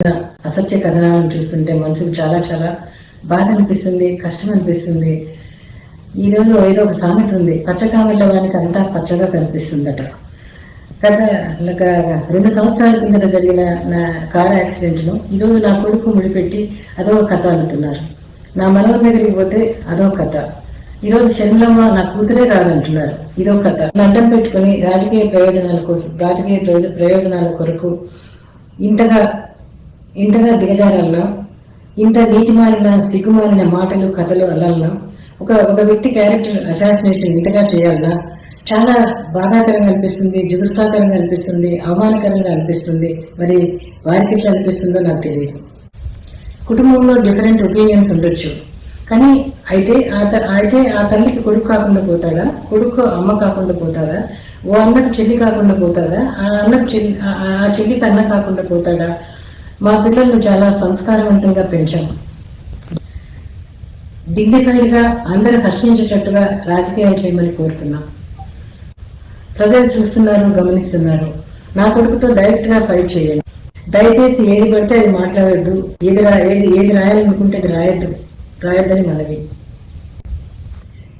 అసత్య కథనాలను చూస్తుంటే మనసుకు చాలా చాలా బాధ అనిపిస్తుంది కష్టం అనిపిస్తుంది ఈ రోజు ఏదో ఒక సామెత ఉంది పచ్చకామల్ల వానికి అంతా పచ్చగా కనిపిస్తుందట. గత రెండు సంవత్సరాల కిందట జరిగిన నా కార్ యాక్సిడెంట్ను ఈరోజు నా కొడుకు ముడిపెట్టి అదొక కథ అంటున్నారు. నా మనవ దగ్గరికి పోతే అదో కథ. ఈరోజు షర్మిలమ్మ నా కూతురే కాదంటున్నారు. ఇదో కథ. అడ్డం పెట్టుకుని రాజకీయ ప్రయోజనాల కోసం రాజకీయ ప్రయోజనాల కొరకు ఇంతగా ఇంతగా దిగజారల్లో? ఇంత నీతిమాలిన సిగ్గుమాలిన మాటలు కథలు అలల్లో ఒక ఒక వ్యక్తి క్యారెక్టర్ అసాసినేషన్ ఇంతగా చేయాలన్నా చాలా బాధాకరంగా అనిపిస్తుంది జుగుత్సాకరంగా అనిపిస్తుంది అవమానకరంగా అనిపిస్తుంది. మరి వారికి ఎట్లా అనిపిస్తుందో నాకు తెలియదు కుటుంబంలో డిఫరెంట్ ఒపీనియన్స్ ఉండొచ్చు. కానీ అయితే ఆ అయితే ఆ తల్లికి కొడుకు కాకుండా పోతాడా కొడుకు అమ్మ కాకుండా పోతాడా ఓ అన్నకు చెల్లి కాకుండా పోతాడా ఆ అన్నకు చెల్లి ఆ చెల్లికి అన్న కాకుండా పోతాడా? మా పిల్లలను చాలా సంస్కారవంతంగా పెంచాం. డిగ్నిఫైడ్గా అందరూ హర్షించేటట్టుగా రాజకీయాలు చేయమని కోరుతున్నాం. ప్రజలు చూస్తున్నారు గమనిస్తున్నారు. నా కొడుకుతో డైరెక్ట్గా ఫైట్ చేయండి. దయచేసి ఏది పడితే అది మాట్లాడద్దు. ఏది రా ఏది ఏది రాయాలనుకుంటే అది రాయద్దు. రాయొద్దని మనవి.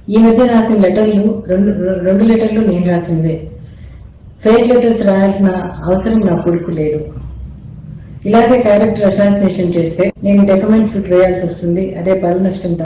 ఈ మధ్య రాసిన లెటర్లు రెండు రెండు లెటర్లు నేను రాసిందే ఫేక్ లెటర్స్ రాయాల్సిన అవసరం నా కొడుకు లేదు. ఇలాగే క్యారెక్టర్ అసాసినేషన్ చేస్తే నేను డెకమెంట్స్ వేయాల్సి వస్తుంది. అదే పరువు నష్టం